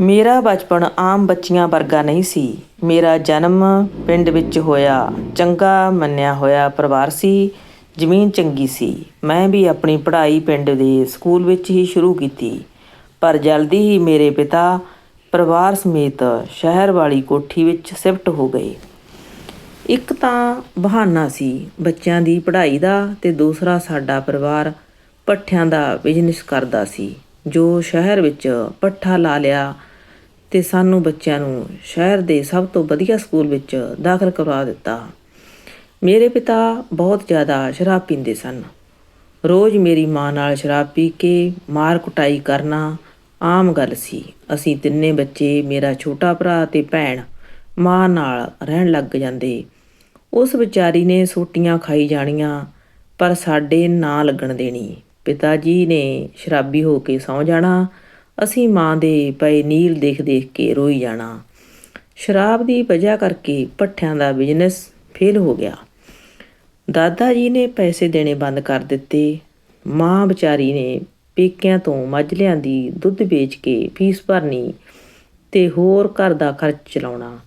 ਮੇਰਾ ਬਚਪਨ ਆਮ ਬੱਚਿਆਂ ਵਰਗਾ ਨਹੀਂ ਸੀ। ਮੇਰਾ ਜਨਮ ਪਿੰਡ ਵਿੱਚ ਹੋਇਆ, ਚੰਗਾ ਮੰਨਿਆ ਹੋਇਆ ਪਰਿਵਾਰ ਸੀ, ਜ਼ਮੀਨ ਚੰਗੀ ਸੀ। ਮੈਂ ਵੀ ਆਪਣੀ ਪੜ੍ਹਾਈ ਪਿੰਡ ਦੇ ਸਕੂਲ ਵਿੱਚ ਹੀ ਸ਼ੁਰੂ ਕੀਤੀ। ਪਰ ਜਲਦੀ ਹੀ ਮੇਰੇ ਪਿਤਾ ਪਰਿਵਾਰ ਸਮੇਤ ਸ਼ਹਿਰ ਵਾਲੀ ਕੋਠੀ ਵਿੱਚ ਸ਼ਿਫਟ ਹੋ ਗਏ। ਇੱਕ ਤਾਂ ਬਹਾਨਾ ਸੀ ਬੱਚਿਆਂ ਦੀ ਪੜ੍ਹਾਈ ਦਾ ਤੇ ਦੂਸਰਾ ਸਾਡਾ ਪਰਿਵਾਰ ਪੱਠਿਆਂ ਦਾ ਬਿਜ਼ਨਸ ਕਰਦਾ ਸੀ। ਜੋ ਸ਼ਹਿਰ ਵਿੱਚ ਪੱਠਾ ਲਾ ਲਿਆ ਤੇ ਸਾਨੂੰ ਬੱਚਿਆਂ ਨੂੰ ਸ਼ਹਿਰ ਦੇ ਸਭ ਤੋਂ ਵਧੀਆ ਸਕੂਲ ਵਿੱਚ ਦਾਖਲ ਕਰਵਾ ਦਿੱਤਾ। ਮੇਰੇ ਪਿਤਾ ਬਹੁਤ ਜ਼ਿਆਦਾ ਸ਼ਰਾਬ ਪੀਂਦੇ ਸਨ। ਰੋਜ਼ ਮੇਰੀ ਮਾਂ ਨਾਲ ਸ਼ਰਾਬ ਪੀ ਕੇ ਮਾਰ ਕੁਟਾਈ ਕਰਨਾ ਆਮ ਗੱਲ ਸੀ। ਅਸੀਂ ਤਿੰਨੇ ਬੱਚੇ, ਮੇਰਾ ਛੋਟਾ ਭਰਾ ਤੇ ਭੈਣ, ਮਾਂ ਨਾਲ ਰਹਿਣ ਲੱਗ ਜਾਂਦੇ। ਉਸ ਵਿਚਾਰੀ ਨੇ ਸੋਟੀਆਂ ਖਾਈ ਜਾਣੀਆਂ, ਪਰ ਸਾਡੇ ਨਾ ਲੱਗਣ ਦੇਣੀ। ਪਿਤਾ ਜੀ ਨੇ ਸ਼ਰਾਬੀ ਹੋ ਕੇ ਸੌ ਜਾਣਾ। ਅਸੀਂ ਮਾਂ ਦੇ ਪਏ ਨੀਲ ਦੇਖ ਦੇਖ ਕੇ ਰੋਈ ਜਾਣਾ। ਸ਼ਰਾਬ ਦੀ ਵਜ੍ਹਾ ਕਰਕੇ ਪੱਠਿਆਂ ਦਾ ਬਿਜ਼ਨਸ ਫੇਲ ਹੋ ਗਿਆ। ਦਾਦਾ ਜੀ ਨੇ ਪੈਸੇ ਦੇਣੇ ਬੰਦ ਕਰ ਦਿੱਤੇ। ਮਾਂ ਵਿਚਾਰੀ ਨੇ ਪੇਕਿਆਂ ਤੋਂ ਮੱਝ ਲਿਆਂਦੀ, ਦੁੱਧ ਵੇਚ ਕੇ ਫੀਸ ਭਰਨੀ ਤੇ ਹੋਰ ਘਰ ਦਾ ਖਰਚ ਚਲਾਉਣਾ।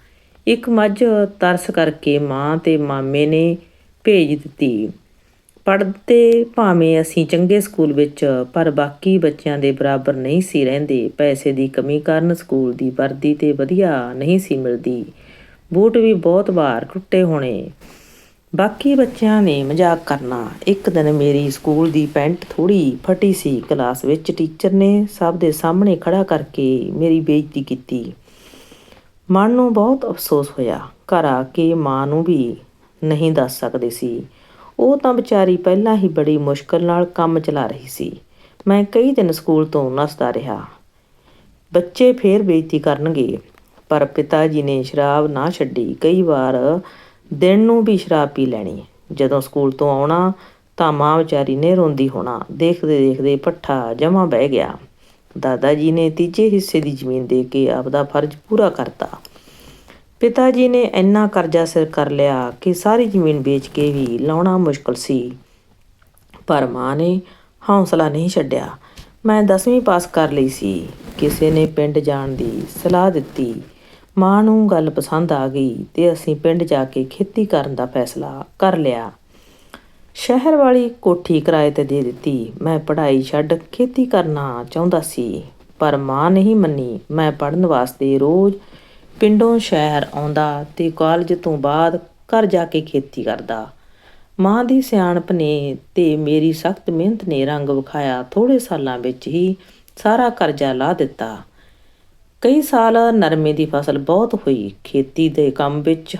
ਇੱਕ ਮੱਝ ਤਰਸ ਕਰਕੇ ਮਾਂ ਤੇ ਮਾਮੇ ਨੇ ਭੇਜ ਦਿੱਤੀ। ਪੜ੍ਹਦੇ ਭਾਵੇਂ ਅਸੀਂ ਚੰਗੇ ਸਕੂਲ ਵਿੱਚ, ਪਰ ਬਾਕੀ ਬੱਚਿਆਂ ਦੇ ਬਰਾਬਰ ਨਹੀਂ ਸੀ ਰਹਿੰਦੇ। ਪੈਸੇ ਦੀ ਕਮੀ ਕਾਰਨ ਸਕੂਲ ਦੀ ਵਰਦੀ ਤੇ ਵਧੀਆ ਨਹੀਂ ਸੀ ਮਿਲਦੀ। ਬੂਟ ਵੀ ਬਹੁਤ ਵਾਰ ਟੁੱਟੇ ਹੋਣੇ। ਬਾਕੀ ਬੱਚਿਆਂ ਨੇ ਮਜ਼ਾਕ ਕਰਨਾ। ਇੱਕ ਦਿਨ ਮੇਰੀ ਸਕੂਲ ਦੀ ਪੈਂਟ ਥੋੜੀ ਫਟੀ ਸੀ। ਕਲਾਸ ਵਿੱਚ ਟੀਚਰ ਨੇ ਸਭ ਦੇ ਸਾਹਮਣੇ ਖੜਾ ਕਰਕੇ ਮੇਰੀ ਬੇਇੱਜ਼ਤੀ ਕੀਤੀ। ਮਨ ਨੂੰ ਬਹੁਤ ਅਫਸੋਸ ਹੋਇਆ। ਘਰ ਆ ਕੇ ਮਾਂ ਨੂੰ ਵੀ ਨਹੀਂ ਦੱਸ ਸਕਦੇ ਸੀ। ਉਹ ਤਾਂ ਵਿਚਾਰੀ ਪਹਿਲਾਂ ਹੀ ਬੜੀ ਮੁਸ਼ਕਲ ਨਾਲ ਕੰਮ ਚਲਾ ਰਹੀ ਸੀ। ਮੈਂ ਕਈ ਦਿਨ ਸਕੂਲ ਤੋਂ ਨਸਦਾ ਰਿਹਾ। ਬੱਚੇ ਫੇਰ ਬੇਇੱਜ਼ਤੀ ਕਰਨਗੇ, ਪਰ ਪਿਤਾ ਜੀ ਨੇ ਸ਼ਰਾਬ ਨਾ ਛੱਡੀ। ਕਈ ਵਾਰ ਦਿਨ ਨੂੰ ਵੀ ਸ਼ਰਾਬ ਪੀ ਲੈਣੀ। ਜਦੋਂ ਸਕੂਲ ਤੋਂ ਆਉਣਾ ਤਾਂ ਮਾਂ ਵਿਚਾਰੀ ਨੇ ਰੋਂਦੀ ਹੋਣਾ। ਦੇਖਦੇ ਦੇਖਦੇ ਪੱਠਾ ਜਮਾ ਬਹਿ ਗਿਆ। ਦਾਦਾ ਜੀ ਨੇ ਤੀਜੇ ਹਿੱਸੇ ਦੀ ਜ਼ਮੀਨ ਦੇ ਕੇ ਆਪਦਾ ਫਰਜ਼ ਪੂਰਾ ਕਰਤਾ। ਪਿਤਾ ਜੀ ਨੇ ਇੰਨਾ ਕਰਜ਼ਾ ਸਿਰ ਕਰ ਲਿਆ ਕਿ ਸਾਰੀ ਜ਼ਮੀਨ ਵੇਚ ਕੇ ਵੀ ਲਾਉਣਾ ਮੁਸ਼ਕਲ ਸੀ। ਪਰ ਮਾਂ ਨੇ ਹੌਸਲਾ ਨਹੀਂ ਛੱਡਿਆ। ਮੈਂ 10ਵੀਂ ਪਾਸ ਕਰ ਲਈ ਸੀ। ਕਿਸੇ ਨੇ ਪਿੰਡ ਜਾਣ ਦੀ ਸਲਾਹ ਦਿੱਤੀ। ਮਾਂ ਨੂੰ ਗੱਲ ਪਸੰਦ ਆ ਗਈ ਤੇ ਅਸੀਂ ਪਿੰਡ ਜਾ ਕੇ ਖੇਤੀ ਕਰਨ ਦਾ ਫੈਸਲਾ ਕਰ ਲਿਆ। ਸ਼ਹਿਰ ਵਾਲੀ ਕੋਠੀ ਕਿਰਾਏ ਤੇ ਦੇ ਦਿੱਤੀ। ਮੈਂ ਪੜ੍ਹਾਈ ਛੱਡ ਖੇਤੀ ਕਰਨਾ ਚਾਹੁੰਦਾ ਸੀ। ਪਰ ਮਾਂ ਨਹੀਂ ਮੰਨੀ। ਮੈਂ ਪੜਨ ਵਾਸਤੇ ਰੋਜ਼ ਪਿੰਡੋਂ ਸ਼ਹਿਰ ਆਉਂਦਾ ਤੇ ਕਾਲਜ ਤੋਂ ਬਾਅਦ ਘਰ ਜਾ ਕੇ ਖੇਤੀ ਕਰਦਾ। ਮਾਂ ਦੀ ਸਿਆਣਪ ਨੇ ਤੇ ਮੇਰੀ ਸਖਤ ਮਿਹਨਤ ਨੇ ਰੰਗ ਵਿਖਾਇਆ। ਥੋੜੇ ਸਾਲਾਂ ਵਿੱਚ ਹੀ ਸਾਰਾ ਕਰਜ਼ਾ ਲਾ ਦਿੱਤਾ। ਕਈ ਸਾਲ ਨਰਮੇ ਦੀ ਫਸਲ ਬਹੁਤ ਹੋਈ। ਖੇਤੀ ਦੇ ਕੰਮ ਵਿੱਚ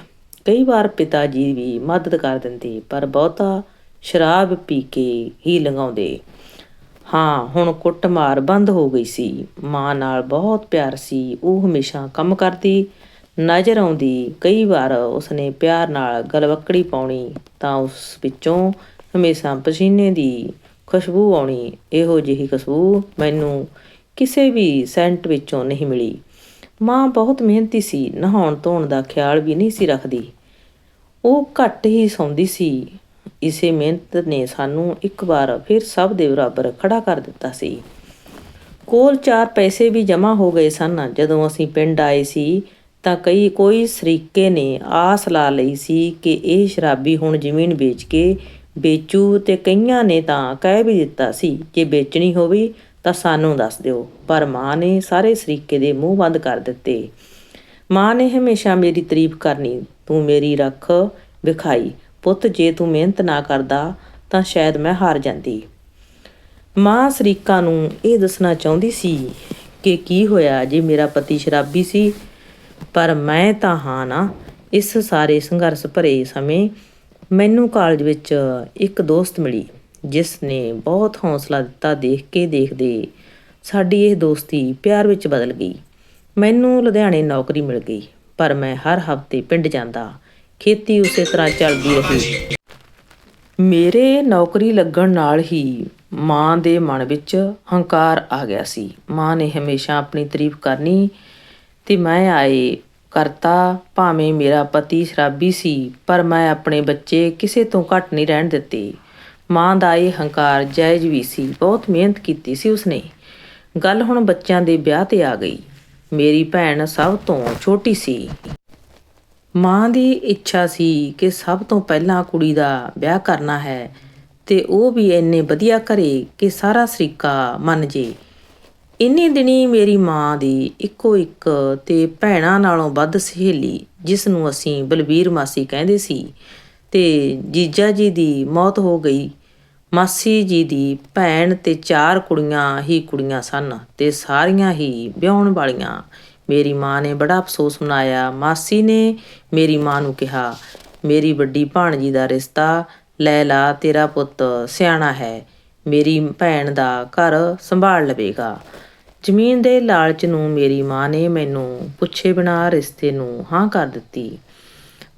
ਕਈ ਵਾਰ ਪਿਤਾ ਜੀ ਵੀ ਮਦਦ ਕਰ ਦਿੰਦੇ, ਪਰ ਬਹੁਤਾ ਸ਼ਰਾਬ ਪੀ ਕੇ ਹੀ ਲੰਘਾਉਂਦੇ। ਹਾਂ, ਹੁਣ ਕੁੱਟਮਾਰ ਬੰਦ ਹੋ ਗਈ ਸੀ। ਮਾਂ ਨਾਲ ਬਹੁਤ ਪਿਆਰ ਸੀ। ਉਹ ਹਮੇਸ਼ਾ ਕੰਮ ਕਰਦੀ, ਨਜ਼ਰ ਆਉਂਦੀ। ਕਈ ਵਾਰ ਉਸਨੇ ਪਿਆਰ ਨਾਲ ਗਲਵੱਕੜੀ ਪਾਉਣੀ ਤਾਂ ਉਸ ਵਿੱਚੋਂ ਹਮੇਸ਼ਾ ਪਸੀਨੇ ਦੀ ਖੁਸ਼ਬੂ ਆਉਣੀ। ਇਹੋ ਜਿਹੀ ਖੁਸ਼ਬੂ ਮੈਨੂੰ ਕਿਸੇ ਵੀ ਸੈਂਟ ਵਿੱਚੋਂ ਨਹੀਂ ਮਿਲੀ। ਮਾਂ ਬਹੁਤ ਮਿਹਨਤੀ ਸੀ। ਨਹਾਉਣ ਧੋਣ ਦਾ ਖਿਆਲ ਵੀ ਨਹੀਂ ਸੀ ਰੱਖਦੀ। ਉਹ ਘੱਟ ਹੀ ਸੌਂਦੀ ਸੀ। ਇਸੇ ਮਿਹਨਤ ਨੇ ਸਾਨੂੰ ਇੱਕ ਵਾਰ ਫਿਰ ਸਭ ਦੇ ਬਰਾਬਰ ਖੜਾ ਕਰ ਦਿੱਤਾ ਸੀ। ਕੋਲ ਚਾਰ ਪੈਸੇ ਵੀ ਜਮ੍ਹਾਂ ਹੋ ਗਏ ਸਨ। ਜਦੋਂ ਅਸੀਂ ਪਿੰਡ ਆਏ ਸੀ, ਤਾਂ ਕਈ ਕੋਈ ਸਰੀਕੇ ਨੇ ਆਸ ਲਾ ਲਈ ਸੀ ਕਿ ਇਹ ਸ਼ਰਾਬੀ ਹੁਣ ਜ਼ਮੀਨ ਵੇਚ ਕੇ ਵੇਚੂ ਤੇ ਕਈਆਂ ਨੇ ਤਾਂ ਕਹਿ ਵੀ ਦਿੱਤਾ ਸੀ, ਜੇ ਵੇਚਣੀ ਹੋਵੇ ਤਾਂ ਸਾਨੂੰ ਦੱਸ ਦਿਓ। ਪਰ ਮਾਂ ਨੇ ਸਾਰੇ ਸਰੀਕੇ ਦੇ ਮੂੰਹ ਬੰਦ ਕਰ ਦਿੱਤੇ। ਮਾਂ ਨੇ ਹਮੇਸ਼ਾ ਮੇਰੀ ਤਾਰੀਫ ਕਰਨੀ, ਤੂੰ ਮੇਰੀ ਰੱਖ, ਵਿਖਾਈ। ਪੁੱਤ ਜੇ ਤੂੰ ਮਿਹਨਤ ਨਾ ਕਰਦਾ ਤਾਂ ਸ਼ਾਇਦ ਮੈਂ ਹਾਰ ਜਾਂਦੀ। ਮਾਂ ਸਰੀਕਾ ਨੂੰ ਇਹ ਦੱਸਣਾ ਚਾਹੁੰਦੀ ਸੀ ਕਿ ਕੀ ਹੋਇਆ ਜੇ ਮੇਰਾ ਪਤੀ ਸ਼ਰਾਬੀ ਸੀ, ਪਰ ਮੈਂ ਤਾਂ ਹਾਂ ਨਾ, ਇਸ ਸਾਰੇ ਸੰਘਰਸ਼ ਭਰੇ ਸਮੇਂ ਮੈਨੂੰ ਕਾਲਜ ਵਿੱਚ ਇੱਕ ਦੋਸਤ ਮਿਲੀ, ਜਿਸ ਨੇ ਬਹੁਤ ਹੌਸਲਾ ਦਿੱਤਾ ਦੇਖ ਕੇ ਦੇਖਦੇ ਸਾਡੀ ਇਹ ਦੋਸਤੀ ਪਿਆਰ ਵਿੱਚ ਬਦਲ ਗਈ। ਮੈਨੂੰ ਲੁਧਿਆਣੇ ਨੌਕਰੀ ਮਿਲ ਗਈ, ਪਰ ਮੈਂ ਹਰ ਹਫ਼ਤੇ ਪਿੰਡ ਜਾਂਦਾ ਖੇਤੀ ਉਸੇ ਤਰ੍ਹਾਂ ਚੱਲਦੀ ਰਹੀ। ਮੇਰੇ ਨੌਕਰੀ ਲੱਗਣ ਨਾਲ ਹੀ ਮਾਂ ਦੇ ਮਨ ਵਿੱਚ ਹੰਕਾਰ ਆ ਗਿਆ ਸੀ। ਮਾਂ ਨੇ ਹਮੇਸ਼ਾ ਆਪਣੀ ਤਾਰੀਫ ਕਰਨੀ ਤੇ ਮੈਂ ਆਏ ਕਰਤਾ, ਭਾਵੇਂ ਮੇਰਾ ਪਤੀ ਸ਼ਰਾਬੀ ਸੀ, ਪਰ ਮੈਂ ਆਪਣੇ ਬੱਚੇ ਕਿਸੇ ਤੋਂ ਘੱਟ ਨਹੀਂ ਰਹਿਣ ਦਿੱਤੇ। ਮਾਂ ਦਾ ਇਹ ਹੰਕਾਰ ਜਾਇਜ਼ ਵੀ ਸੀ, ਬਹੁਤ ਮਿਹਨਤ ਕੀਤੀ ਸੀ ਉਸਨੇ। ਗੱਲ ਹੁਣ ਬੱਚਿਆਂ ਦੇ ਵਿਆਹ ਤੇ ਆ ਗਈ। ਮੇਰੀ ਭੈਣ ਸਭ ਤੋਂ ਛੋਟੀ ਸੀ। ਮਾਂ ਦੀ ਇੱਛਾ ਸੀ ਕਿ ਸਭ ਤੋਂ ਪਹਿਲਾਂ ਕੁੜੀ ਦਾ ਵਿਆਹ ਕਰਨਾ ਹੈ ਤੇ ਉਹ ਵੀ ਇੰਨੇ ਵਧੀਆ ਘਰੇ ਕਿ ਸਾਰਾ ਸਰੀਕਾ ਮੰਨ ਜੇ। ਇੰਨੇ ਦਿਨੀ ਮੇਰੀ ਮਾਂ ਦੀ ਇੱਕੋ ਇੱਕ ਤੇ ਭੈਣਾਂ ਨਾਲੋਂ ਵੱਧ ਸਹੇਲੀ, ਜਿਸ ਨੂੰ ਅਸੀਂ ਬਲਬੀਰ ਮਾਸੀ ਕਹਿੰਦੇ ਸੀ ਤੇ ਜੀਜਾ ਜੀ ਦੀ ਮੌਤ ਹੋ ਗਈ, ਮਾਸੀ ਜੀ ਦੀ ਭੈਣ ਤੇ ਚਾਰ ਕੁੜੀਆਂ ਹੀ ਕੁੜੀਆਂ ਸਨ ਤੇ ਸਾਰੀਆਂ ਹੀ ਵਿਆਹੁਣ ਵਾਲੀਆਂ। ਮੇਰੀ ਮਾਂ ਨੇ ਬੜਾ ਅਫਸੋਸ ਮਨਾਇਆ। ਮਾਸੀ ਨੇ ਮੇਰੀ ਮਾਂ ਨੂੰ ਕਿਹਾ, ਮੇਰੀ ਵੱਡੀ ਭਾਣਜੀ ਦਾ ਰਿਸ਼ਤਾ ਲੈ ਲਾ, ਤੇਰਾ ਪੁੱਤ ਸਿਆਣਾ ਹੈ। ਮੇਰੀ ਭੈਣ ਦਾ ਘਰ ਸੰਭਾਲ ਲਵੇਗਾ। ਜ਼ਮੀਨ ਦੇ ਲਾਲਚ ਨੂੰ ਮੇਰੀ ਮਾਂ ਨੇ ਮੈਨੂੰ ਪੁੱਛੇ ਬਿਨਾਂ ਰਿਸ਼ਤੇ ਨੂੰ ਹਾਂ ਕਰ ਦਿੱਤੀ।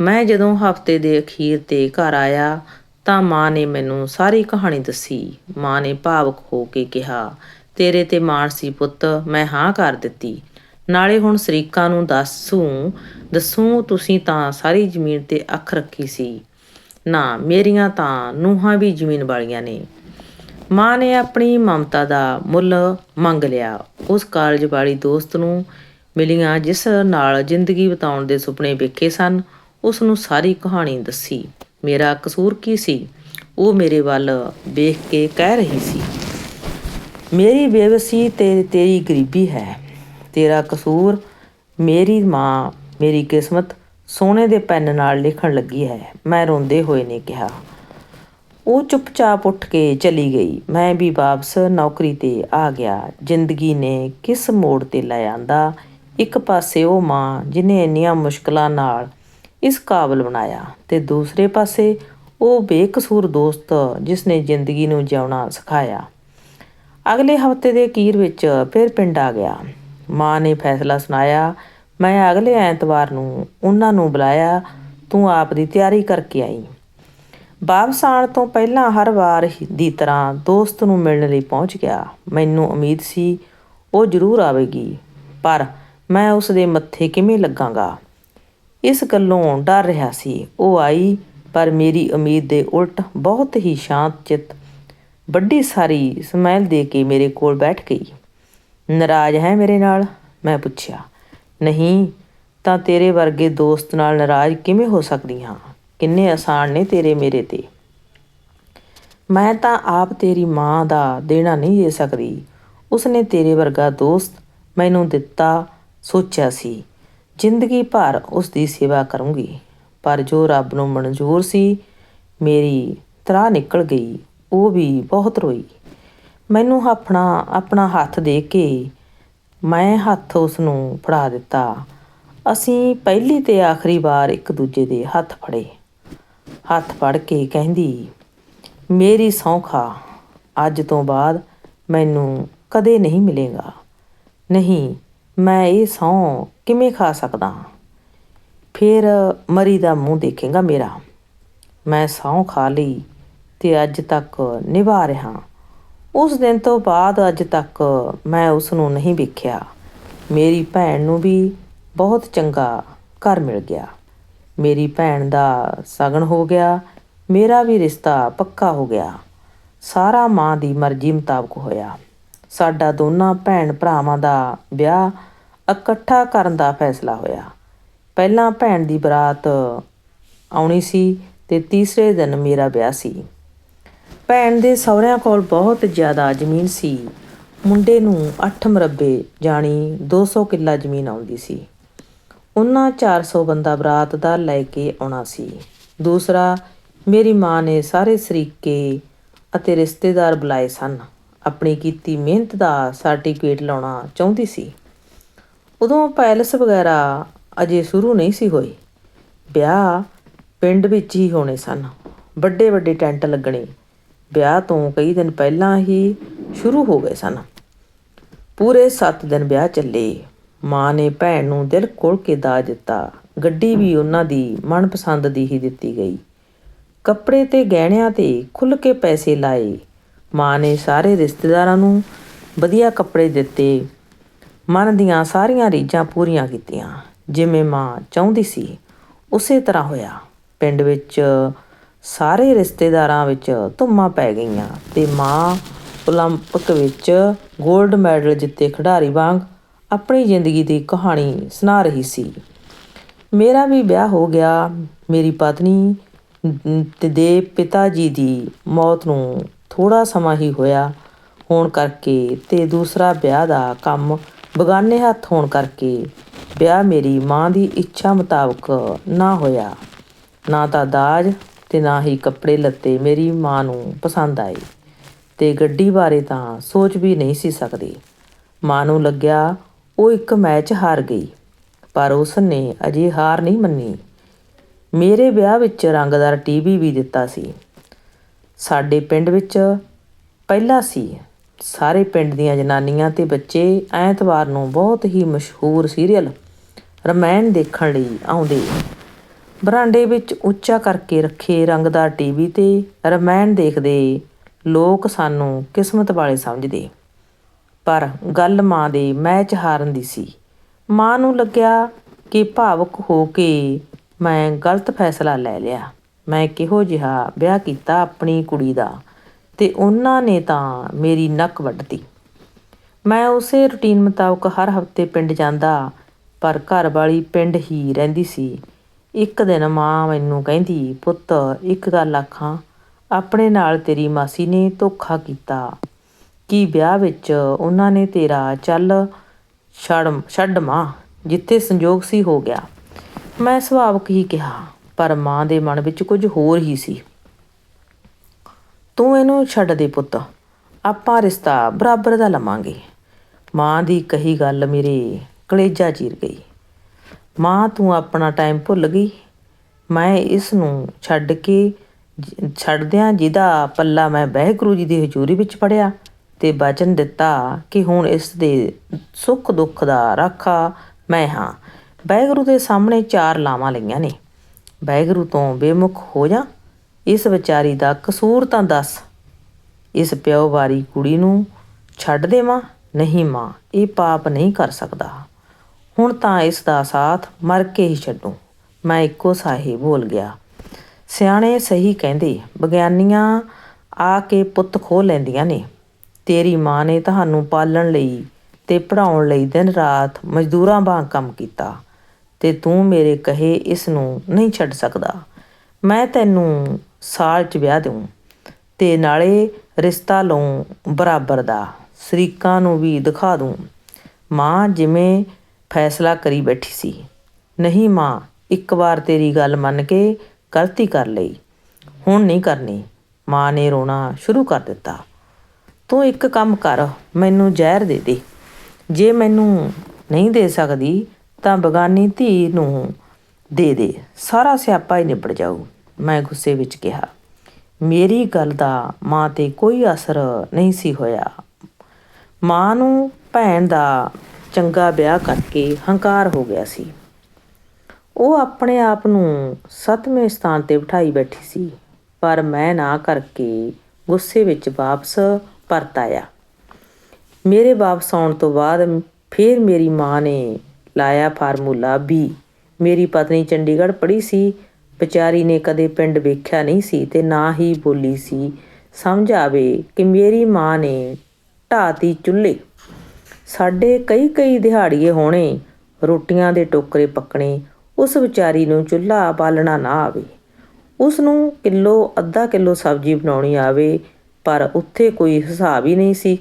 ਮੈਂ ਜਦੋਂ ਹਫ਼ਤੇ ਦੇ ਅਖੀਰ ਤੇ ਘਰ ਆਇਆ, ਤਾਂ ਮਾਂ ਨੇ ਮੈਨੂੰ ਸਾਰੀ ਕਹਾਣੀ ਦੱਸੀ। ਮਾਂ ਨੇ ਭਾਵਕ ਹੋ ਕੇ ਕਿਹਾ, ਤੇਰੇ ਤੇ ਮਾਣ ਸੀ ਪੁੱਤ, ਮੈਂ ਹਾਂ ਕਰ ਦਿੱਤੀ। ਨਾਲੇ ਹੁਣ ਸ਼ਰੀਕਾਂ ਨੂੰ ਦੱਸੂ ਦੱਸੂ ਤੁਸੀਂ ਤਾਂ ਸਾਰੀ ਜ਼ਮੀਨ ਤੇ ਅੱਖ ਰੱਖੀ ਸੀ। ਨਾ, ਮੇਰੀਆਂ ਤਾਂ ਨੂਹਾਂ ਵੀ ਜ਼ਮੀਨ ਵਾਲੀਆਂ ਨੇ। ਮਾਂ ਨੇ ਆਪਣੀ ਮਮਤਾ ਦਾ ਮੁੱਲ ਮੰਗ ਲਿਆ। ਉਸ ਕਾਲਜ ਵਾਲੀ ਦੋਸਤ ਨੂੰ ਮਿਲੀਆਂ ਜਿਸ ਨਾਲ ਜ਼ਿੰਦਗੀ ਬਿਤਾਉਣ ਦੇ ਸੁਪਨੇ ਵੇਖੇ ਸਨ, ਉਸ ਨੂੰ ਸਾਰੀ ਕਹਾਣੀ ਦੱਸੀ। ਮੇਰਾ ਕਸੂਰ ਕੀ ਸੀ? ਉਹ ਮੇਰੇ ਵੱਲ ਵੇਖ ਕੇ ਕਹਿ ਰਹੀ ਸੀ, ਮੇਰੀ ਬੇਵਸੀ ਤੇ ਤੇਰੀ ਗਰੀਬੀ ਹੈ। ਤੇਰਾ ਕਸੂਰ ਮੇਰੀ ਮਾਂ, ਮੇਰੀ ਕਿਸਮਤ ਸੋਨੇ ਦੇ ਪੈਨ ਨਾਲ ਲਿਖਣ ਲੱਗੀ ਹੈ। ਮੈਂ ਰੋਂਦੇ ਹੋਏ ਨੇ ਕਿਹਾ, ਉਹ ਚੁੱਪਚਾਪ ਉੱਠ ਕੇ ਚਲੀ ਗਈ। ਮੈਂ ਵੀ ਵਾਪਸ ਨੌਕਰੀ ਤੇ ਆ ਗਿਆ। ਜ਼ਿੰਦਗੀ ਨੇ ਕਿਸ ਮੋੜ ਤੇ ਲੈ ਆਂਦਾ? ਇੱਕ ਪਾਸੇ ਉਹ ਮਾਂ ਜਿਨੇ ਇੰਨੀਆਂ ਮੁਸ਼ਕਲਾਂ ਨਾਲ ਇਸ ਕਾਬਲ ਬਣਾਇਆ ਤੇ ਦੂਸਰੇ ਪਾਸੇ ਉਹ ਬੇਕਸੂਰ ਦੋਸਤ ਜਿਸ ਨੇ ਜ਼ਿੰਦਗੀ ਨੂੰ ਜਿਉਣਾ ਸਿਖਾਇਆ। ਅਗਲੇ ਹਫ਼ਤੇ ਦੇ ਅਖੀਰ ਵਿੱਚ ਫਿਰ ਪਿੰਡ ਆ ਗਿਆ। ਮਾਂ ਨੇ ਫੈਸਲਾ ਸੁਣਾਇਆ। ਮੈਂ ਅਗਲੇ ਐਤਵਾਰ ਨੂੰ ਉਹਨਾਂ ਨੂੰ ਬੁਲਾਇਆ, ਤੂੰ ਆਪ ਦੀ ਤਿਆਰੀ ਕਰਕੇ ਆਈ। ਵਾਪਸ ਆਉਣ ਤੋਂ ਪਹਿਲਾਂ ਹਰ ਵਾਰ ਦੀ ਤਰ੍ਹਾਂ ਦੋਸਤ ਨੂੰ ਮਿਲਣ ਲਈ ਪਹੁੰਚ ਗਿਆ। ਮੈਨੂੰ ਉਮੀਦ ਸੀ ਉਹ ਜ਼ਰੂਰ ਆਵੇਗੀ, ਪਰ ਮੈਂ ਉਸ ਦੇ ਮੱਥੇ ਕਿਵੇਂ ਲੱਗਾਂਗਾ? ਇਸ ਗੱਲੋਂ ਡਰ ਰਿਹਾ ਸੀ। ਉਹ ਆਈ, ਪਰ ਮੇਰੀ ਉਮੀਦ ਦੇ ਉਲਟ ਬਹੁਤ ਹੀ ਸ਼ਾਂਤ ਚਿੱਤ ਵੱਡੀ ਸਾਰੀ ਸਮੈਲ ਦੇ ਕੇ ਮੇਰੇ ਕੋਲ ਬੈਠ ਗਈ। ਨਾਰਾਜ਼ ਹੈ ਮੇਰੇ ਨਾਲ? ਮੈਂ ਪੁੱਛਿਆ। ਨਹੀਂ, ਤਾਂ ਤੇਰੇ ਵਰਗੇ ਦੋਸਤ ਨਾਲ ਨਾਰਾਜ਼ ਕਿਵੇਂ ਹੋ ਸਕਦੀ ਹਾਂ ਕਿੰਨੇ ਆਸਾਨ ਨੇ ਤੇਰੇ ਮੇਰੇ ਤੇ। ਮੈਂ ਤਾਂ ਆਪ ਤੇਰੀ ਮਾਂ ਦਾ ਦੇਣਾ ਨਹੀਂ ਦੇ ਸਕਦੀ। ਉਸਨੇ ਤੇਰੇ ਵਰਗਾ ਦੋਸਤ ਮੈਨੂੰ ਦਿੱਤਾ, ਸੋਚਿਆ ਸੀ। ਜ਼ਿੰਦਗੀ ਭਰ ਉਸ ਦੀ ਸੇਵਾ ਕਰੂੰਗੀ। ਪਰ ਜੋ ਰੱਬ ਨੂੰ ਮਨਜ਼ੂਰ ਸੀ, ਮੇਰੀ ਤਰਾ ਨਿਕਲ ਗਈ। ਉਹ ਵੀ ਬਹੁਤ ਰੋਈ। ਮੈਨੂੰ ਆਪਣਾ ਆਪਣਾ ਹੱਥ ਦੇ ਕੇ ਮੈਂ ਹੱਥ ਉਸ ਨੂੰ ਫੜਾ ਦਿੱਤਾ। ਅਸੀਂ ਪਹਿਲੀ ਤੇ ਆਖਰੀ ਵਾਰ ਇੱਕ ਦੂਜੇ ਦੇ ਹੱਥ ਫੜੇ। ਹੱਥ ਫੜ ਕੇ ਕਹਿੰਦੀ, ਮੇਰੀ ਸਹੁੰ ਖਾ ਅੱਜ ਤੋਂ ਬਾਅਦ ਮੈਨੂੰ ਕਦੇ ਨਹੀਂ ਮਿਲੇਗਾ। ਨਹੀਂ, ਮੈਂ ਇਹ ਸਹੁੰ ਕਿਵੇਂ ਖਾ ਸਕਦਾ? ਫਿਰ ਮਰੀ ਦਾ ਮੂੰਹ ਦੇਖੇਗਾ ਮੇਰਾ। ਮੈਂ ਸਹੁੰ ਖਾ ਲਈ ਤੇ ਅੱਜ ਤੱਕ ਨਿਭਾ ਰਿਹਾ। ਉਸ ਦਿਨ ਤੋਂ ਬਾਅਦ ਅੱਜ ਤੱਕ ਮੈਂ ਉਸ ਨੂੰ ਨਹੀਂ ਵੇਖਿਆ। ਮੇਰੀ ਭੈਣ ਨੂੰ ਵੀ ਬਹੁਤ ਚੰਗਾ ਘਰ ਮਿਲ ਗਿਆ। ਮੇਰੀ ਭੈਣ ਦਾ ਸਗਨ ਹੋ ਗਿਆ, ਮੇਰਾ ਵੀ ਰਿਸ਼ਤਾ ਪੱਕਾ ਹੋ ਗਿਆ। ਸਾਰਾ ਮਾਂ ਦੀ ਮਰਜ਼ੀ ਮੁਤਾਬਕ ਹੋਇਆ। ਸਾਡਾ ਦੋਨਾਂ ਭੈਣ ਭਰਾਵਾਂ ਦਾ ਵਿਆਹ ਇਕੱਠਾ ਕਰਨ ਦਾ ਫੈਸਲਾ ਹੋਇਆ। ਪਹਿਲਾਂ ਭੈਣ ਦੀ ਬਰਾਤ ਆਉਣੀ ਸੀ ਤੇ ਤੀਸਰੇ ਦਿਨ ਮੇਰਾ ਵਿਆਹ ਸੀ। ਭੈਣ ਦੇ ਸਹੁਰਿਆਂ ਕੋਲ ਬਹੁਤ ਜ਼ਿਆਦਾ ਜ਼ਮੀਨ ਸੀ। ਮੁੰਡੇ ਨੂੰ 8 ਮਰਬੇ ਜਾਣੀ 200 ਕਿੱਲਾ ਜ਼ਮੀਨ ਆਉਂਦੀ ਸੀ। ਉਹਨਾਂ 400 ਬੰਦਾ ਬਰਾਤ ਦਾ ਲੈ ਕੇ ਆਉਣਾ ਸੀ। ਦੂਸਰਾ, ਮੇਰੀ ਮਾਂ ਨੇ ਸਾਰੇ ਸਰੀਕੇ ਅਤੇ ਰਿਸ਼ਤੇਦਾਰ ਬੁਲਾਏ ਸਨ। ਆਪਣੀ ਕੀਤੀ ਮਿਹਨਤ ਦਾ ਸਰਟੀਫਿਕੇਟ ਲਾਉਣਾ ਚਾਹੁੰਦੀ ਸੀ। ਉਦੋਂ ਪੈਲਸ ਵਗੈਰਾ ਅਜੇ ਸ਼ੁਰੂ ਨਹੀਂ ਸੀ ਹੋਏ। ਵਿਆਹ ਪਿੰਡ ਵਿੱਚ ਹੀ ਹੋਣੇ ਸਨ। ਵੱਡੇ ਵੱਡੇ ਟੈਂਟ ਲੱਗਣੇ। ਵਿਆਹ ਤੋਂ ਕਈ ਦਿਨ ਪਹਿਲਾਂ ਹੀ ਸ਼ੁਰੂ ਹੋ ਗਏ ਸਨ। ਪੂਰੇ 7 ਦਿਨ ਵਿਆਹ ਚੱਲੇ। ਮਾਂ ਨੇ ਭੈਣ ਨੂੰ ਦਿਲ ਖੋਲ ਕੇ ਦਾਜ ਦਿੱਤਾ। ਗੱਡੀ ਵੀ ਉਹਨਾਂ ਦੀ ਮਨਪਸੰਦ ਦੀ ਹੀ ਦਿੱਤੀ ਗਈ। ਕੱਪੜੇ ਤੇ ਗਹਿਣਿਆਂ ਤੇ ਖੁੱਲ ਕੇ ਪੈਸੇ ਲਾਏ। ਮਾਂ ਨੇ ਸਾਰੇ ਰਿਸ਼ਤੇਦਾਰਾਂ ਨੂੰ ਵਧੀਆ ਕੱਪੜੇ ਦਿੱਤੇ। ਮਨ ਦੀਆਂ ਸਾਰੀਆਂ ਰੀਝਾਂ ਪੂਰੀਆਂ ਕੀਤੀਆਂ। ਜਿਵੇਂ ਮਾਂ ਚਾਹੁੰਦੀ ਸੀ, ਉਸੇ ਤਰ੍ਹਾਂ ਹੋਇਆ। ਪਿੰਡ ਵਿੱਚ ਸਾਰੇ ਰਿਸ਼ਤੇਦਾਰਾਂ ਵਿੱਚ ਧੁੰਮਾਂ ਪੈ ਗਈਆਂ ਤੇ ਮਾਂ ਓਲੰਪਿਕ ਵਿੱਚ 골ਡ ਮੈਡਲ ਜਿੱਤੇ ਖਿਡਾਰੀ ਵਾਂਗ ਆਪਣੀ ਜ਼ਿੰਦਗੀ ਦੀ ਕਹਾਣੀ ਸੁਣਾ ਰਹੀ ਸੀ। ਮੇਰਾ ਵੀ ਵਿਆਹ ਹੋ ਗਿਆ, ਮੇਰੀ ਪਤਨੀ ਦੇ ਪਿਤਾ ਜੀ ਦੀ ਮੌਤ ਨੂੰ ਥੋੜਾ ਸਮਾਂ ਹੀ ਹੋਇਆ ਹੋਣ ਕਰਕੇ ਤੇ ਦੂਸਰਾ ਵਿਆਹ ਦਾ ਕੰਮ ਬਗਾਨੇ ਹੱਥ ਹੋਣ ਕਰਕੇ ਵਿਆਹ ਮੇਰੀ ਮਾਂ ਦੀ ਇੱਛਾ ਮੁਤਾਬਕ ਨਾ ਹੋਇਆ। ਨਾ ਤਾਂ ਦਾਜ ਅਤੇ ਨਾ ਹੀ ਕੱਪੜੇ ਲੱਤੇ ਮੇਰੀ ਮਾਂ ਨੂੰ ਪਸੰਦ ਆਏ ਅਤੇ ਗੱਡੀ ਬਾਰੇ ਤਾਂ ਸੋਚ ਵੀ ਨਹੀਂ ਸੀ ਸਕਦੀ। ਮਾਂ ਨੂੰ ਲੱਗਿਆ ਉਹ ਇੱਕ ਮੈਚ ਹਾਰ ਗਈ, ਪਰ ਉਸ ਨੇ ਅਜੇ ਹਾਰ ਨਹੀਂ ਮੰਨੀ। ਮੇਰੇ ਵਿਆਹ ਵਿੱਚ ਰੰਗਦਾਰ ਟੀਵੀ ਵੀ ਦਿੱਤਾ ਸੀ। ਸਾਡੇ ਪਿੰਡ ਵਿੱਚ ਪਹਿਲਾ ਸੀ। ਸਾਰੇ ਪਿੰਡ ਦੀਆਂ ਜਨਾਨੀਆਂ ਤੇ ਬੱਚੇ ਐਤਵਾਰ ਨੂੰ ਬਹੁਤ ਹੀ ਮਸ਼ਹੂਰ ਸੀਰੀਅਲ ਰਮਾਇਣ ਦੇਖਣ ਲਈ ਆਉਂਦੇ। ਬਰਾਂਡੇ ਵਿੱਚ ਉੱਚਾ ਕਰਕੇ ਰੱਖੇ ਰੰਗਦਾਰ ਟੀਵੀ ਤੇ ਰਮਾਇਣ ਦੇਖਦੇ ਲੋਕ ਸਾਨੂੰ ਕਿਸਮਤ ਵਾਲੇ ਸਮਝਦੇ। ਪਰ ਗੱਲ ਮਾਂ ਦੇ ਮੈਚ ਹਾਰਨ ਦੀ ਸੀ। ਮਾਂ ਨੂੰ ਲੱਗਿਆ ਕਿ ਭਾਵੁਕ ਹੋ ਕੇ ਮੈਂ ਗਲਤ ਫੈਸਲਾ ਲੈ ਲਿਆ। ਮੈਂ ਕਿਹੋ ਜਿਹਾ ਵਿਆਹ ਕੀਤਾ ਆਪਣੀ ਕੁੜੀ ਦਾ ਤੇ ਉਹਨਾਂ ਨੇ ਤਾਂ ਮੇਰੀ ਨੱਕ ਵੱਢਤੀ। ਮੈਂ ਉਸੇ ਰੁਟੀਨ ਮੁਤਾਬਕ ਹਰ ਹਫ਼ਤੇ ਪਿੰਡ ਜਾਂਦਾ, ਪਰ ਘਰ ਵਾਲੀ ਪਿੰਡ ਹੀ ਰਹਿੰਦੀ ਸੀ। ਇੱਕ ਦਿਨ ਮਾਂ ਮੈਨੂੰ ਕਹਿੰਦੀ, ਪੁੱਤ, ਇੱਕ ਗੱਲ ਆਖਾਂ, ਆਪਣੇ ਨਾਲ ਤੇਰੀ ਮਾਸੀ ਨੇ ਧੋਖਾ ਕੀਤਾ। ਕਿ ਵਿਆਹ ਵਿੱਚ ਉਹਨਾਂ ਨੇ ਤੇਰਾ ਚੱਲ ਛੜ, ਛੱਡ ਮਾਂ, ਜਿੱਥੇ ਸੰਜੋਗ ਸੀ ਹੋ ਗਿਆ? ਮੈਂ ਸੁਭਾਵਕ ਹੀ ਕਿਹਾ, ਪਰ ਮਾਂ ਦੇ ਮਨ ਵਿੱਚ ਕੁਝ ਹੋਰ ਹੀ ਸੀ। ਤੂੰ ਇਹਨੂੰ ਛੱਡ ਦੇ ਪੁੱਤ, ਆਪਾਂ ਰਿਸ਼ਤਾ ਬਰਾਬਰ ਦਾ ਲਵਾਂਗੇ। ਮਾਂ ਦੀ ਕਹੀ ਗੱਲ ਮੇਰੇ ਕਲੇਜਾ ਚੀਰ ਗਈ। ਮਾਂ, ਤੂੰ ਆਪਣਾ ਟਾਈਮ ਭੁੱਲ ਗਈ। ਮੈਂ ਇਸ ਨੂੰ ਛੱਡ ਕੇ ਛੱਡਦਿਆਂ ਜਿਹਦਾ ਪੱਲਾ ਮੈਂ ਵਾਹਿਗੁਰੂ ਜੀ ਦੀ ਹਜ਼ੂਰੀ ਵਿੱਚ ਪੜਿਆ ਤੇ ਬਚਨ ਦਿੱਤਾ ਕਿ ਹੁਣ ਇਸ ਦੇ ਸੁੱਖ ਦੁੱਖ ਦਾ ਰਾਖਾ ਮੈਂ ਹਾਂ। ਵਾਹਿਗੁਰੂ ਦੇ ਸਾਹਮਣੇ ਚਾਰ ਲਾਵਾਂ ਲਈਆਂ ਨੇ। ਵਾਹਿਗੁਰੂ ਤੋਂ ਬੇਮੁਖ ਹੋ ਜਾ। ਇਸ ਵਿਚਾਰੀ ਦਾ ਕਸੂਰ ਤਾਂ ਦੱਸ। ਇਸ ਪਿਓ ਵਾਰੀ ਕੁੜੀ ਨੂੰ ਛੱਡ ਦੇਵਾਂ। ਨਹੀਂ ਮਾਂ, ਇਹ ਪਾਪ ਨਹੀਂ ਕਰ ਸਕਦਾ। ਹੁਣ ਤਾਂ ਇਸ ਦਾ ਸਾਥ ਮਰ ਕੇ ਹੀ ਛੱਡੂ। ਮੈਂ ਇੱਕੋ ਸਾਹੇ ਬੋਲ ਗਿਆ। ਸਿਆਣੇ ਸਹੀ ਕਹਿੰਦੇ ਵਿਗਿਆਨੀਆਂ ਆ ਕੇ ਪੁੱਤ ਖੋ ਲੈਂਦੀਆਂ ਨੇ। ਤੇਰੀ ਮਾਂ ਨੇ ਤੁਹਾਨੂੰ ਪਾਲਣ ਲਈ ਤੇ ਪੜਾਉਣ ਲਈ ਦਿਨ ਰਾਤ ਮਜ਼ਦੂਰਾਂ ਵਾਂਗ ਕੰਮ ਕੀਤਾ ਤੇ ਤੂੰ ਮੇਰੇ ਕਹੇ ਇਸ ਨੂੰ ਨਹੀਂ ਛੱਡ ਸਕਦਾ। ਮੈਂ ਤੈਨੂੰ ਸਾਲ ਚ ਵਿਆਹ ਦੇਉ ਤੇ ਨਾਲੇ ਰਿਸ਼ਤਾ ਲਊ ਬਰਾਬਰ ਦਾ, ਸ਼ਰੀਕਾਂ ਨੂੰ ਵੀ ਦਿਖਾ ਦੂੰ। ਮਾਂ ਜਿਵੇਂ ਫੈਸਲਾ ਕਰੀ ਬੈਠੀ ਸੀ। ਨਹੀਂ ਮਾਂ, ਇੱਕ ਵਾਰ ਤੇਰੀ ਗੱਲ ਮੰਨ ਕੇ ਗਲਤੀ ਕਰ ਲਈ। ਹੁਣ ਨਹੀਂ ਕਰਨੀ। ਮਾਂ ਨੇ ਰੋਣਾ ਸ਼ੁਰੂ ਕਰ ਦਿੱਤਾ। ਤੂੰ ਇੱਕ ਕੰਮ ਕਰ, ਮੈਨੂੰ ਜ਼ਹਿਰ ਦੇ ਦੇ। ਜੇ ਮੈਨੂੰ ਨਹੀਂ ਦੇ ਸਕਦੀ, ਤਾਂ ਬਗਾਨੀ ਧੀ ਨੂੰ ਦੇ ਦੇ। ਸਾਰਾ ਸਿਆਪਾ ਹੀ ਨਿਬੜ ਜਾਊ, ਮੈਂ ਗੁੱਸੇ ਵਿੱਚ ਕਿਹਾ। ਮੇਰੀ ਗੱਲ ਦਾ ਮਾਂ ਤੇ ਕੋਈ ਅਸਰ ਨਹੀਂ ਸੀ ਹੋਇਆ। ਮਾਂ ਨੂੰ ਭੈਣ ਦਾ ਚੰਗਾ ਵਿਆਹ ਕਰਕੇ ਹੰਕਾਰ ਹੋ ਗਿਆ ਸੀ। ਉਹ ਆਪਣੇ ਆਪ ਨੂੰ ਸੱਤਵੇਂ ਸਥਾਨ ਤੇ ਬਿਠਾਈ ਬੈਠੀ ਸੀ, ਪਰ ਮੈਂ ਨਾ ਕਰਕੇ ਗੁੱਸੇ ਵਿੱਚ ਵਾਪਸ ਪਰਤ ਆਇਆ। ਮੇਰੇ ਵਾਪਸ ਆਉਣ ਤੋਂ ਬਾਅਦ ਫਿਰ ਮੇਰੀ ਮਾਂ ਨੇ ਲਾਇਆ ਫਾਰਮੂਲਾ ਬੀ ਮੇਰੀ ਪਤਨੀ ਚੰਡੀਗੜ੍ਹ ਪੜ੍ਹੀ ਸੀ, ਵਿਚਾਰੀ ਨੇ ਕਦੇ ਪਿੰਡ ਵੇਖਿਆ ਨਹੀਂ ਸੀ ਤੇ ਨਾ ਹੀ ਬੋਲੀ ਸੀ, ਸਮਝ ਆਵੇ ਕਿ ਮੇਰੀ ਮਾਂ ਨੇ ਢਾਤੀ ਚੁੱਲ੍ਹੇ। ਸਾਡੇ ਕਈ ਕਈ ਦਿਹਾੜੀਏ ਹੋਣੇ, ਰੋਟੀਆਂ ਦੇ ਟੋਕਰੇ ਪੱਕਣੇ, ਉਸ ਵਿਚਾਰੀ ਨੂੰ ਚੁੱਲ੍ਹਾ ਬਾਲਣਾ ਨਾ ਆਵੇ। ਉਸ ਨੂੰ ਕਿਲੋ, ਅੱਧਾ ਕਿਲੋ ਸਬਜ਼ੀ ਬਣਾਉਣੀ ਆਵੇ, ਪਰ ਉੱਥੇ ਕੋਈ ਹਿਸਾਬ ਹੀ ਨਹੀਂ ਸੀ।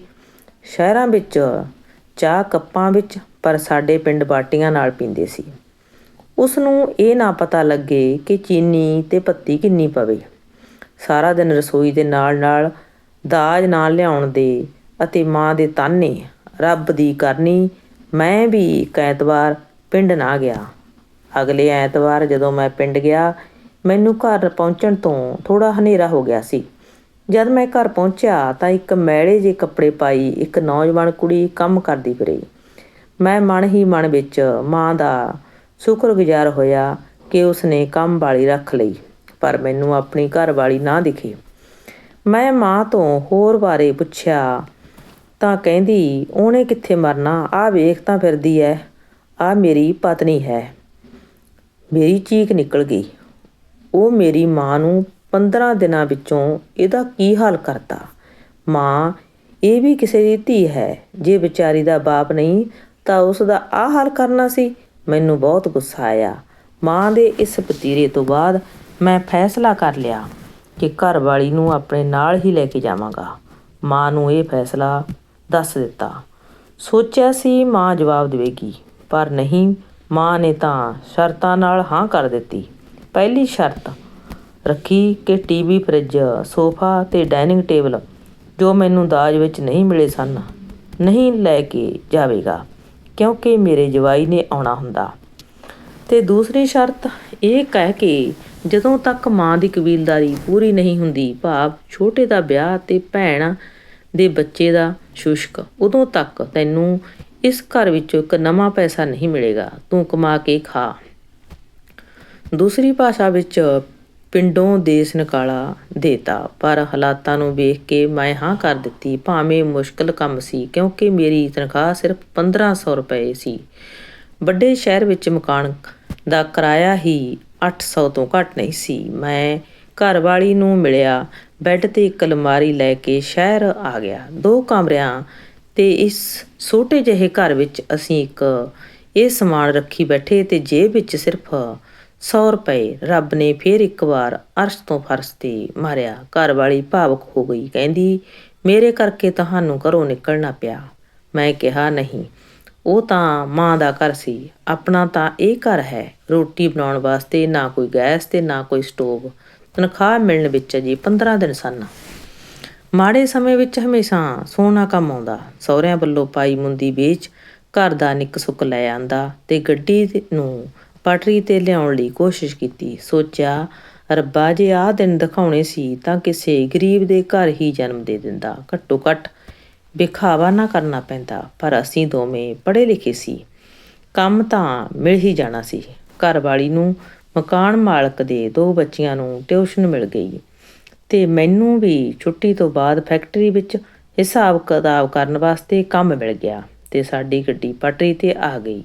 ਸ਼ਹਿਰਾਂ ਵਿੱਚ, ਚਾਹ ਕੱਪਾਂ ਵਿੱਚ, ਪਰ ਸਾਡੇ ਪਿੰਡ ਬਾਟੀਆਂ ਨਾਲ ਪੀਂਦੇ ਸੀ। ਉਸ ਨੂੰ ਇਹ ਨਾ ਪਤਾ ਲੱਗੇ ਕਿ ਚੀਨੀ ਤੇ ਪੱਤੀ ਕਿੰਨੀ ਪਵੇ। ਸਾਰਾ ਦਿਨ ਰਸੋਈ ਦੇ ਨਾਲ-ਨਾਲ ਦਾਜ ਨਾਲ ਲਿਆਉਣ ਦੇ ਅਤੇ ਮਾਂ ਦੇ ਤਾਨੇ ਰੱਬ ਦੀ ਕਰਨੀ, ਮੈਂ ਵੀ ਇੱਕ ਐਤਵਾਰ ਪਿੰਡ ਨਾ ਗਿਆ। ਅਗਲੇ ਐਤਵਾਰ ਜਦੋਂ ਮੈਂ ਪਿੰਡ ਗਿਆ, ਮੈਨੂੰ ਘਰ ਪਹੁੰਚਣ ਤੋਂ ਥੋੜਾ ਹਨੇਰਾ ਹੋ ਗਿਆ ਸੀ। ਜਦ ਮੈਂ ਘਰ ਪਹੁੰਚਿਆ ਤਾਂ ਇੱਕ ਮੈਲੇ ਜਿਹੇ ਕੱਪੜੇ ਪਾਈ ਇੱਕ ਨੌਜਵਾਨ ਕੁੜੀ ਕੰਮ ਕਰਦੀ ਫਿਰੀ। ਮੈਂ ਮਨ ਹੀ ਮਨ ਵਿੱਚ ਮਾਂ ਦਾ ਸ਼ੁਕਰਗੁਜ਼ਾਰ ਹੋਇਆ ਕਿ ਉਸਨੇ ਕੰਮ ਵਾਲੀ ਰੱਖ ਲਈ, ਪਰ ਮੈਨੂੰ ਆਪਣੀ ਘਰ ਵਾਲੀ ਨਾ ਦਿਖੀ। ਮੈਂ ਮਾਂ ਤੋਂ ਹੋਰ ਬਾਰੇ ਪੁੱਛਿਆ ਤਾਂ ਕਹਿੰਦੀ, ਉਹਨੇ ਕਿੱਥੇ ਮਰਨਾ? ਆ ਵੇਖ ਤਾਂ ਫਿਰਦੀ ਐ। ਆ ਮੇਰੀ ਪਤਨੀ ਹੈ। ਮੇਰੀ ਚੀਕ ਨਿਕਲ ਗਈ। ਉਹ ਮੇਰੀ ਮਾਂ ਨੂੰ 15 ਦਿਨਾਂ ਵਿੱਚੋਂ ਇਹਦਾ ਕੀ ਹਾਲ ਕਰਤਾ? ਮਾਂ, ਇਹ ਵੀ ਕਿਸੇ ਦੀ ਧੀ ਹੈ। ਜੇ ਵਿਚਾਰੀ ਦਾ ਬਾਪ ਨਹੀਂ, ਤਾਂ ਉਸ ਦਾ ਆਹ ਹਾਲ ਕਰਨਾ ਸੀ? ਮੈਨੂੰ ਬਹੁਤ ਗੁੱਸਾ ਆਇਆ। ਮਾਂ ਦੇ ਇਸ ਪਤੀਰੇ ਤੋਂ ਬਾਅਦ ਮੈਂ ਫੈਸਲਾ ਕਰ ਲਿਆ ਕਿ ਘਰ ਵਾਲੀ ਨੂੰ ਆਪਣੇ ਨਾਲ ਹੀ ਲੈ ਕੇ ਜਾਵਾਂਗਾ। ਮਾਂ ਨੂੰ ਇਹ ਫੈਸਲਾ ਦੱਸ ਦਿੱਤਾ। ਸੋਚਿਆ ਸੀ ਮਾਂ ਜਵਾਬ ਦੇਵੇਗੀ, ਪਰ ਨਹੀਂ, ਮਾਂ ਨੇ ਤਾਂ ਸ਼ਰਤਾਂ ਨਾਲ ਹਾਂ ਕਰ ਦਿੱਤੀ। ਪਹਿਲੀ ਸ਼ਰਤ, ਰੱਖੀ ਕਿ ਟੀਵੀ, ਫਰਿੱਜ, ਸੋਫਾ ਤੇ ਡਾਈਨਿੰਗ ਟੇਬਲ ਜੋ ਮੈਨੂੰ ਦਾਜ ਵਿੱਚ ਨਹੀਂ ਮਿਲੇ ਸਨ, ਨਹੀਂ ਲੈ ਕੇ ਜਾਵੇਗਾ, ਕਿਉਂਕਿ ਮੇਰੇ ਜਵਾਈ ਨੇ ਆਉਣਾ ਹੁੰਦਾ। ਤੇ ਦੂਸਰੀ ਸ਼ਰਤ, ਇਹ ਕਹਿ ਕੇ ਜਦੋਂ ਤੱਕ ਮਾਂ ਦੀ ਕਬੀਲਦਾਰੀ ਪੂਰੀ ਨਹੀਂ ਹੁੰਦੀ, ਭਾਵ ਛੋਟੇ ਦਾ ਵਿਆਹ ਤੇ ਭੈਣ ਦੇ ਬੱਚੇ ਦਾ ਸ਼ੁਸ਼ਕ। ਉਦੋਂ ਤੱਕ ਤੈਨੂੰ ਇਸ ਘਰ ਵਿੱਚੋਂ ਇੱਕ ਨਵਾਂ ਪੈਸਾ ਨਹੀਂ ਮਿਲੇਗਾ। ਤੂੰ ਕਮਾ ਕੇ ਖਾ। ਦੂਸਰੀ ਭਾਸ਼ਾ ਵਿੱਚ ਪਿੰਡੋਂ ਦੇਸ ਨਿਕਾਲਾ ਦੇਤਾ। ਪਰ ਹਾਲਾਤਾਂ ਨੂੰ ਵੇਖ ਕੇ ਮੈਂ ਹਾਂ ਕਰ ਦਿੱਤੀ। ਭਾਵੇਂ ਮੁਸ਼ਕਲ ਕੰਮ ਸੀ, ਕਿਉਂਕਿ ਮੇਰੀ ਤਨਖਾਹ ਸਿਰਫ 1500 ਰੁਪਏ ਸੀ। ਵੱਡੇ ਸ਼ਹਿਰ ਵਿੱਚ ਮਕਾਨ ਦਾ ਕਿਰਾਇਆ ਹੀ 800 ਤੋਂ ਘੱਟ ਨਹੀਂ ਸੀ। ਮੈਂ ਘਰਵਾਲੀ ਨੂੰ ਮਿਲਿਆ। ਬੈੱਡ ਤੇ ਇੱਕ ਅਲਮਾਰੀ ਲੈ ਕੇ ਸ਼ਹਿਰ ਆ ਗਿਆ। ਦੋ ਕਮਰਿਆਂ ਤੇ ਇਸ ਛੋਟੇ ਜਿਹੇ ਘਰ ਵਿੱਚ ਅਸੀਂ ਇੱਕ ਇਹ ਸਮਾਨ ਰੱਖੀ ਬੈਠੇ ਤੇ ਜੇਬ ਵਿੱਚ ਸਿਰਫ 100 ਰੁਪਏ। ਰੱਬ ਨੇ ਫੇਰ ਇੱਕ ਵਾਰ ਅਰਸ਼ ਤੋਂ ਫਰਸ਼ ਤੇ ਮਾਰਿਆ। ਘਰ ਵਾਲੀ ਭਾਵਕ ਹੋ ਗਈ। ਕਹਿੰਦੀ, ਮੇਰੇ ਕਰਕੇ ਤੁਹਾਨੂੰ ਘਰੋਂ ਨਿਕਲਣਾ ਪਿਆ। ਮੈਂ ਕਿਹਾ, ਨਹੀਂ, ਉਹ ਤਾਂ ਮਾਂ ਦਾ ਘਰ ਸੀ। ਆਪਣਾ ਤਾਂ ਇਹ ਘਰ ਹੈ। ਰੋਟੀ ਬਣਾਉਣ ਵਾਸਤੇ ਨਾ ਕੋਈ ਗੈਸ ਤੇ ਨਾ ਕੋਈ ਸਟੋਵ। ਤਨਖਾਹ ਮਿਲਣ ਵਿੱਚ ਜੀ 15 ਦਿਨ ਸਨ। ਮਾੜੇ ਸਮੇਂ ਵਿੱਚ ਹਮੇਸ਼ਾ ਸੋਨਾ ਕੰਮ ਆਉਂਦਾ। ਸਹੁਰਿਆਂ ਵੱਲੋਂ ਪਾਈ ਮੁੰਦੀ ਵੇਚ ਘਰ ਦਾ ਨਿੱਕ ਸੁੱਕ ਲੈ ਆਂਦਾ ਤੇ ਗੱਡੀ ਨੂੰ ਪਟਰੀ ਤੇ ਲਿਆਉਣ ਲਈ ਕੋਸ਼ਿਸ਼ ਕੀਤੀ। ਸੋਚਿਆ, ਰੱਬਾ ਜੇ ਆਹ ਦਿਨ ਦਿਖਾਉਣੇ ਸੀ ਤਾਂ ਕਿਸੇ ਗਰੀਬ ਦੇ ਘਰ ਹੀ ਜਨਮ ਦੇ ਦਿੰਦਾ। ਘੱਟੋ ਘੱਟ ਵਿਖਾਵਾ ਨਾ ਕਰਨਾ ਪੈਂਦਾ, ਪਰ ਅਸੀਂ ਦੋਵੇਂ ਪੜ੍ਹੇ ਲਿਖੇ ਸੀ। ਕੰਮ ਤਾਂ ਮਿਲ ਹੀ ਜਾਣਾ ਸੀ। ਘਰ ਵਾਲੀ ਨੂੰ ਮਕਾਨ ਮਾਲਕ ਦੇ ਦੋ ਬੱਚਿਆਂ ਨੂੰ ਟਿਊਸ਼ਨ ਮਿਲ ਗਈ ਤੇ ਮੈਨੂੰ ਵੀ ਛੁੱਟੀ ਤੋਂ ਬਾਅਦ ਫੈਕਟਰੀ ਵਿੱਚ ਹਿਸਾਬ ਕਿਤਾਬ ਕਰਨ ਵਾਸਤੇ ਕੰਮ ਮਿਲ ਗਿਆ ਤੇ ਸਾਡੀ ਗੱਡੀ ਪਟਰੀ ਤੇ ਆ ਗਈ।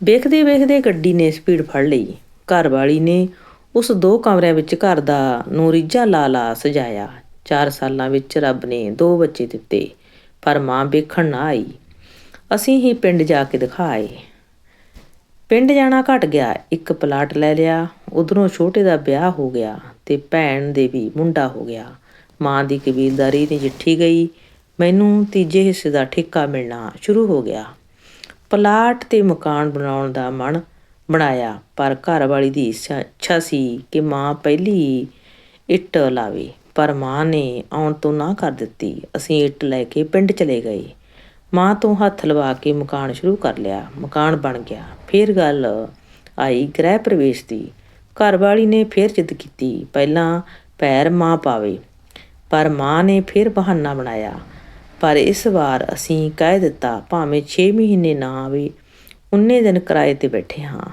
ਵੇਖਦੇ ਵੇਖਦੇ ਗੱਡੀ ਨੇ ਸਪੀਡ ਫੜ ਲਈ। ਘਰ ਵਾਲੀ ਨੇ ਉਸ ਦੋ ਕਮਰਿਆਂ ਵਿੱਚ ਘਰ ਦਾ ਨੂਰੀਜਾ ਲਾ ਲਾ ਸਜਾਇਆ। 4 ਸਾਲਾਂ ਵਿੱਚ ਰੱਬ ਨੇ ਦੋ ਬੱਚੇ ਦਿੱਤੇ, ਪਰ ਮਾਂ ਵੇਖਣ ਨਾ ਆਈ। ਅਸੀਂ ਹੀ ਪਿੰਡ ਜਾ ਕੇ ਦਿਖਾਏ। ਪਿੰਡ ਜਾਣਾ ਘਟ ਗਿਆ, ਇੱਕ ਪਲਾਟ ਲੈ ਲਿਆ, ਉਧਰੋਂ ਛੋਟੇ ਦਾ ਵਿਆਹ ਹੋ ਗਿਆ ਤੇ ਭੈਣ ਦੇ ਵੀ ਮੁੰਡਾ ਹੋ ਗਿਆ। ਮਾਂ ਦੀ ਕਬੀਲਦਾਰੀ ਨਜਿੱਠੀ ਗਈ, ਮੈਨੂੰ ਤੀਜੇ ਹਿੱਸੇ ਦਾ ਠੇਕਾ ਮਿਲਣਾ ਸ਼ੁਰੂ ਹੋ ਗਿਆ। ਪਲਾਟ ਤੇ ਮਕਾਨ ਬਣਾਉਣ ਦਾ ਮਨ ਬਣਾਇਆ, ਪਰ ਘਰ ਵਾਲੀ ਦੀ ਇੱਛਾ ਸੀ ਕਿ ਮਾਂ ਪਹਿਲੀ ਇੱਟ ਲਾਵੇ, ਪਰ ਮਾਂ ਨੇ ਆਉਣ ਤੋਂ ਨਾ ਕਰ ਦਿੱਤੀ। ਅਸੀਂ ਇੱਟ ਲੈ ਕੇ ਪਿੰਡ ਚਲੇ ਗਏ। ਮਾਂ ਤੋਂ ਹੱਥ ਲਵਾ ਕੇ ਮਕਾਨ ਸ਼ੁਰੂ ਕਰ ਲਿਆ, ਮਕਾਨ ਬਣ ਗਿਆ। ਫਿਰ ਗੱਲ ਆਈ ਗ੍ਰਹਿ ਪ੍ਰਵੇਸ਼ ਦੀ। ਘਰਵਾਲੀ ਨੇ ਫਿਰ ਜਿੱਦ ਕੀਤੀ, ਪਹਿਲਾਂ ਪੈਰ ਮਾਂ ਪਾਵੇ, ਪਰ ਮਾਂ ਨੇ ਫਿਰ ਬਹਾਨਾ ਬਣਾਇਆ। ਪਰ ਇਸ ਵਾਰ ਅਸੀਂ ਕਹਿ ਦਿੱਤਾ, ਭਾਵੇਂ 6 ਮਹੀਨੇ ਨਾ ਆਵੇ, ਉਨੇ ਦਿਨ ਕਿਰਾਏ ਤੇ ਬੈਠੇ ਹਾਂ।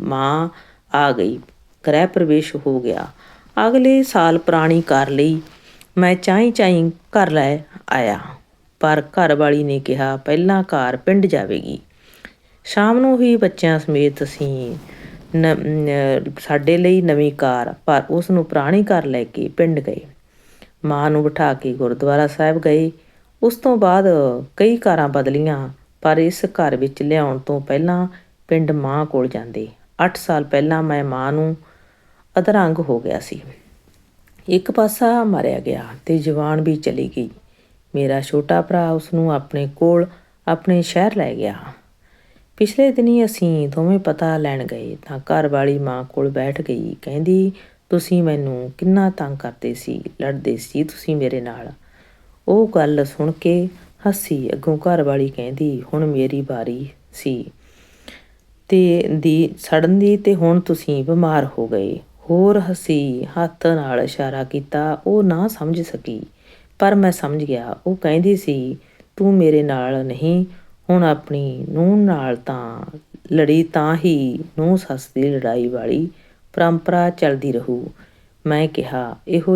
ਮਾਂ ਆ ਗਈ, ਗ੍ਰਹਿ ਪ੍ਰਵੇਸ਼ ਹੋ ਗਿਆ। ਅਗਲੇ ਸਾਲ ਪੁਰਾਣੀ ਕਾਰ ਲਈ ਮੈਂ ਚਾਹੀ ਚਾਈ ਘਰ ਲੈ ਆਇਆ। ਪਰ ਘਰ ਵਾਲੀ ਨੇ ਕਿਹਾ, ਪਹਿਲਾਂ ਕਾਰ ਪਿੰਡ ਜਾਵੇਗੀ। ਸ਼ਾਮ ਨੂੰ ਹੀ ਬੱਚਿਆਂ ਸਮੇਤ ਅਸੀਂ ਨ- ਸਾਡੇ ਲਈ ਨਵੀਂ ਕਾਰ, ਪਰ ਉਸ ਨੂੰ ਪੁਰਾਣੀ ਕਾਰ ਲੈ ਕੇ ਪਿੰਡ ਗਏ। ਮਾਂ ਨੂੰ ਬਿਠਾ ਕੇ ਗੁਰਦੁਆਰਾ ਸਾਹਿਬ ਗਏ। ਉਸ ਤੋਂ ਬਾਅਦ ਕਈ ਕਾਰਾਂ ਬਦਲੀਆਂ, ਪਰ ਇਸ ਘਰ ਵਿੱਚ ਲਿਆਉਣ ਤੋਂ ਪਹਿਲਾਂ ਪਿੰਡ ਮਾਂ ਕੋਲ ਜਾਂਦੇ। 8 ਸਾਲ ਪਹਿਲਾਂ ਮੈਂ ਮਾਂ ਨੂੰ ਅਧਰੰਗ ਹੋ ਗਿਆ ਸੀ। ਇੱਕ ਪਾਸਾ ਮਾਰਿਆ ਗਿਆ ਤੇ ਜਵਾਨ ਵੀ ਚਲੀ ਗਈ। ਮੇਰਾ ਛੋਟਾ ਭਰਾ ਉਸ ਨੂੰ ਆਪਣੇ ਕੋਲ, ਆਪਣੇ ਸ਼ਹਿਰ ਲੈ ਗਿਆ। ਪਿਛਲੇ ਦਿਨੀ ਅਸੀਂ ਦੋਵੇਂ ਪਤਾ ਲੈਣ ਗਏ ਤਾਂ ਘਰ ਵਾਲੀ ਮਾਂ ਕੋਲ ਬੈਠ ਗਈ, ਕਹਿੰਦੀ, ਤੁਸੀਂ ਮੈਨੂੰ ਕਿੰਨਾ ਤੰਗ ਕਰਦੇ ਸੀ, ਲੜਦੇ ਸੀ ਤੁਸੀਂ ਮੇਰੇ ਨਾਲ? ਉਹ ਗੱਲ ਸੁਣ ਕੇ ਹੱਸੀ, ਅੱਗੋਂ ਘਰ ਵਾਲੀ ਕਹਿੰਦੀ, ਹੁਣ ਮੇਰੀ ਵਾਰੀ ਸੀ ਤੇ ਦੀ, ਸੜਨ ਦੀ ਤੇ ਹੁਣ ਤੁਸੀਂ ਬਿਮਾਰ ਹੋ ਗਏ। ਹੋਰ ਹੱਸੀ, ਹੱਥ ਨਾਲ ਇਸ਼ਾਰਾ ਕੀਤਾ, ਉਹ ਨਾ ਸਮਝ ਸਕੀ। ਪਰ ਮੈਂ ਸਮਝ ਗਿਆ, ਉਹ ਕਹਿੰਦੀ ਸੀ, ਤੂੰ ਮੇਰੇ ਨਾਲ ਨਹੀਂ, ਹੁਣ ਆਪਣੀ ਨੂੰਹ ਨਾਲ ਤਾਂ ਲੜੀ ਤਾਂ ਹੀ ਨੂੰਹ ਸੱਸ ਦੀ ਲੜਾਈ ਵਾਲੀ ਪਰੰਪਰਾ ਚੱਲਦੀ ਰਹੂ। ਮੈਂ ਕਿਹਾ, ਇਹੋ